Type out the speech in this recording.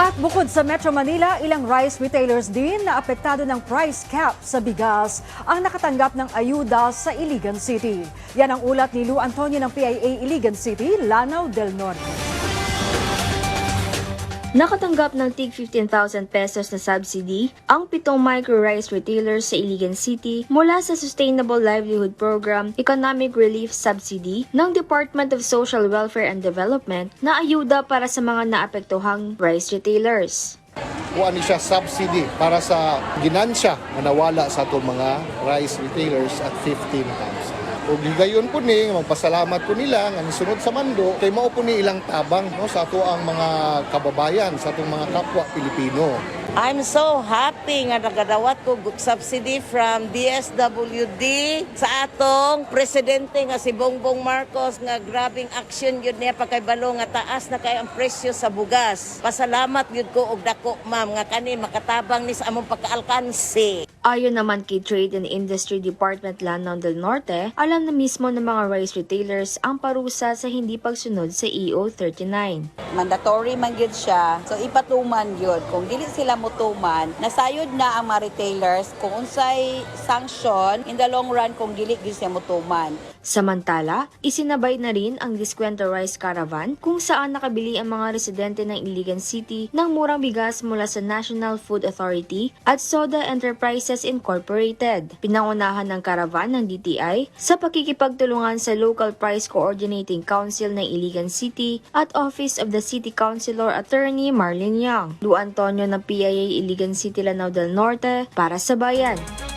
At bukod sa Metro Manila, ilang rice retailers din na apektado ng price cap sa bigas ang nakatanggap ng ayuda sa Iligan City. Yan ang ulat ni Lou Antonio ng PIA Iligan City, Lanao del Norte. Nakatanggap ng tig 15,000 pesos na subsidy ang pitong micro-rice retailers sa Iligan City mula sa Sustainable Livelihood Program Economic Relief Subsidy ng Department of Social Welfare and Development na ayuda para sa mga naapektuhang rice retailers. kuha ni siya subsidy para sa ginansya na nawala sa itong mga rice retailers at 15,000. O gigayon po ni, magpasalamat po nila nga nisunod sa mando, kay mao po ni ilang tabang no, sa ato ang mga kababayan, sa atong mga kapwa Pilipino. I'm so happy nga nagadawat ko subsidy from DSWD sa atong presidente nga si Bongbong Marcos nga grabing action yun niya pagkaybalo nga taas na kay ang presyo sa bugas. Pasalamat yun ko og dako ma'am nga kani makatabang ni sa among pagkaalkansi. Ayon naman kay Trade and Industry Department Lanao del Norte, alam na mismo ng mga rice retailers ang parusa sa hindi pagsunod sa EO 39. mandatory man gyud siya. So ipatuman yun. Kung dili sila mutuman, nasayod na ang mga retailers kung unsay sanction in the long run kung dili gyud siya mutuman. Samantala, isinabay na rin ang Diskwento Rice Caravan kung saan nakabili ang mga residente ng Iligan City ng murang bigas mula sa National Food Authority at Soda Enterprises Incorporated. Pinangunahan ng caravan ng DTI sa pakikipagtulungan sa Local Price Coordinating Council ng Iligan City at Office of the City Councilor Attorney Marlene Yang. Lu Antonio ng PIA Iligan City Lanao del Norte para sa Bayan.